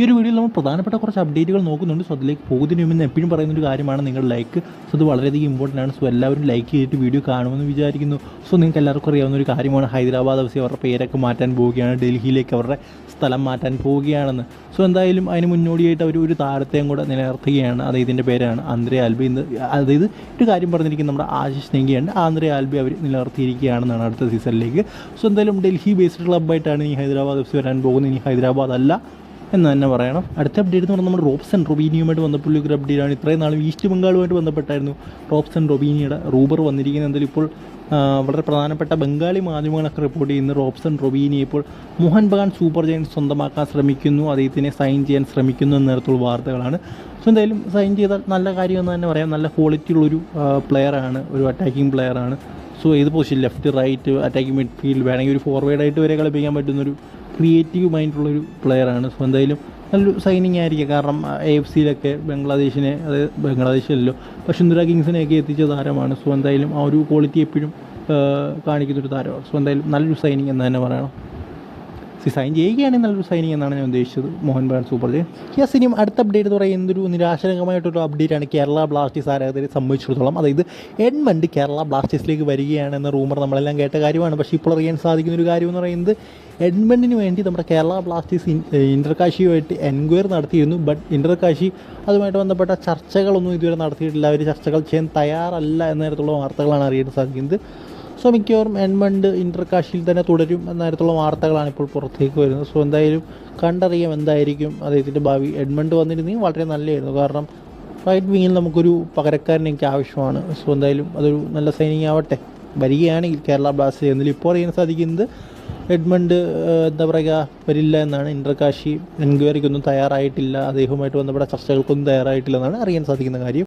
ഈ ഒരു വീഡിയോയിൽ നമ്മൾ പ്രധാനപ്പെട്ട കുറച്ച് അപ്ഡേറ്റുകൾ നോക്കുന്നുണ്ട്. സോ അതിലേക്ക് പോകുന്നതിന് മുമ്പ് എപ്പോഴും പറയുന്ന ഒരു കാര്യമാണ് നിങ്ങളുടെ ലൈക്ക് സോ അത് വളരെയധികം ഇമ്പോർട്ടന്റ് ആണ്. സോ എല്ലാവരും ലൈക്ക് ചെയ്തിട്ട് വീഡിയോ കാണുമെന്ന് വിചാരിക്കുന്നു. സോ നിങ്ങൾക്ക് എല്ലാവർക്കും അറിയാവുന്ന ഒരു കാര്യമാണ്. ഹൈദരാബാദ് അവസ്ഥ അവരുടെ പേരൊക്കെ മാറ്റാൻ പോവുകയാണ്. ഡൽഹിയിലേക്ക് അവരുടെ സ്ഥലം മാറ്റാൻ പോവുകയാണെന്ന്. സോ എന്തായാലും അതിന് മുന്നോടിയായിട്ട് അവർ ഒരു താരത്തെയും കൂടെ നിലനിർത്തുകയാണ്. അത് ഇതിന്റെ പേരാണ് ആന്ധ്ര ആൽബി ഇന്ന് അതായത് ഒരു കാര്യം പറഞ്ഞിരിക്കുന്നത് നമ്മുടെ ആശിഷ് നെങ്കിയാണ്. ആന്ധ്ര ആൽബി അവർ നിലനിർത്തിയിരിക്കുകയാണെന്നാണ് അടുത്ത സീസണിലേക്ക് സോ എന്തായാലും ഡൽഹി ബേസ്ഡ് ക്ലബ്ബായിട്ടാണ് ഈ ഹൈദരാബാദ് എഫ് സി വരാൻ പോകുന്നത്. ഇനി ഹൈദരാബാദ് അല്ല എന്ന് തന്നെ പറയണം. അടുത്ത അപ്ഡേറ്റ് എന്ന് പറഞ്ഞാൽ നമ്മുടെ റോബ്സൺ റൊബീനിയുമായിട്ട് ബന്ധപ്പെട്ട ഒരു ആണ്. ഇത്രയും നാളും ഈസ്റ്റ് ബംഗാളുമായിട്ട് ബന്ധപ്പെട്ടായിരുന്നു റോബ്സൺ റൊബീനിയുടെ റൂബർ വന്നിരിക്കുന്നത്. എന്തായാലും ഇപ്പോൾ വളരെ പ്രധാനപ്പെട്ട ബംഗാളി മാധ്യമങ്ങളൊക്കെ റിപ്പോർട്ട് ചെയ്യുന്ന റോബ്സൺ റൊബീനി ഇപ്പോൾ മോഹൻ ബഗാൻ സൂപ്പർ ജയൻസ് സ്വന്തമാക്കാൻ ശ്രമിക്കുന്നു. അദ്ദേഹത്തിനെ സൈൻ ചെയ്യാൻ ശ്രമിക്കുന്നു എന്ന തരത്തിലുള്ള വാർത്തകളാണ്. സോ എന്തായാലും സൈൻ ചെയ്താൽ നല്ല കാര്യമെന്ന് തന്നെ പറയാം. നല്ല ക്വാളിറ്റി ഉള്ളൊരു പ്ലെയറാണ് ഒരു അറ്റാക്കിംഗ് പ്ലെയറാണ് സോ ഏത് position left right attacking midfield വേണമെങ്കിൽ ഒരു ഫോർവേഡായിട്ട് വരെ കളിപ്പിക്കാൻ പറ്റുന്നൊരു ക്രിയേറ്റീവ് മൈൻഡുള്ളൊരു പ്ലെയറാണ്. സോ എന്തായാലും നല്ലൊരു സൈനിങ് ആയിരിക്കും. കാരണം എ എഫ് സിയിലൊക്കെ ബംഗ്ലാദേശിനെ അതായത് ബംഗ്ലാദേശിലല്ലോ വസുന്ധര കിങ്സിനെയൊക്കെ എത്തിച്ച താരമാണ്. സോ എന്തായാലും ആ ഒരു ക്വാളിറ്റി എപ്പോഴും കാണിക്കുന്നൊരു താരമാണ്. സോ എന്തായാലും നല്ലൊരു സൈനിങ് എന്ന് തന്നെ പറയണം. സി സൈൻ ചെയ്യുകയാണെങ്കിൽ നല്ലൊരു സൈനിങ് എന്നാണ് ഞാൻ ഉദ്ദേശിച്ചത്. Mohun Bagan super giant yes ഇനിയും അടുത്ത അപ്ഡേറ്റ് എന്ന് പറയുന്നത് എന്തൊരു അപ്ഡേറ്റ് ആണ് കേരള ബ്ലാസ്റ്റേഴ്സ് ആരാധകരെ സംബന്ധിച്ചിടത്തോളം. അതായത് എഡ്മണ്ട് കേരള ബ്ലാസ്റ്റേഴ്സിലേക്ക് വരികയാണെന്ന റൂമർ നമ്മളെല്ലാം കേട്ട കാര്യമാണ്. പക്ഷേ ഇപ്പോൾ അറിയാൻ സാധിക്കുന്ന ഒരു കാര്യം എന്ന് പറയുന്നത് എഡ്മണ്ടിന് വേണ്ടി നമ്മുടെ കേരള ബ്ലാസ്റ്റേഴ്സ് ഇൻ- ഇന്റർകാശിയുമായിട്ട് എൻക്വയറി നടത്തിയിരുന്നു. ബട്ട് ഇന്റർകാശി അതുമായിട്ട് ബന്ധപ്പെട്ട ചർച്ചകളൊന്നും ഇതുവരെ നടത്തിയിട്ടില്ല. അവർ ചർച്ചകൾ ചെയ്യാൻ തയ്യാറല്ല എന്ന തരത്തിലുള്ള വാർത്തകളാണ് അറിയാൻ സാധിക്കുന്നത്. സോ മിക്കവാറും എൺമണ്ട് ഇന്റർകാശിയിൽ തന്നെ തുടരും എന്ന തരത്തിലുള്ള വാർത്തകളാണ് ഇപ്പോൾ പുറത്തേക്ക് വരുന്നത്. സോ എന്തായാലും കണ്ടറിയാം എന്തായിരിക്കും അദ്ദേഹത്തിന്റെ ഭാവി. എഡ്മണ്ട് വന്നിരുന്നെങ്കിൽ വളരെ നല്ലതായിരുന്നു. കാരണം റൈറ്റ് വിങ്ങിൽ നമുക്കൊരു പകരക്കാരൻ എനിക്ക് ആവശ്യമാണ്. സോ എന്തായാലും അതൊരു നല്ല സൈനിങ് ആവട്ടെ. വരികയാണെങ്കിൽ കേരള ബ്ലാസ്റ്റേഴ്സ് എന്നതിൽ ഇപ്പോൾ അറിയാൻ സാധിക്കുന്നത് എഡ്മണ്ട് എന്താ പറയുക വരില്ല എന്നാണ് ഇന്റർകാശി എൻക്വയറിക്കൊന്നും തയ്യാറായിട്ടില്ല. അദ്ദേഹവുമായിട്ട് ബന്ധപ്പെട്ട ചർച്ചകൾക്കൊന്നും തയ്യാറായിട്ടില്ല എന്നാണ് അറിയാൻ സാധിക്കുന്ന കാര്യം.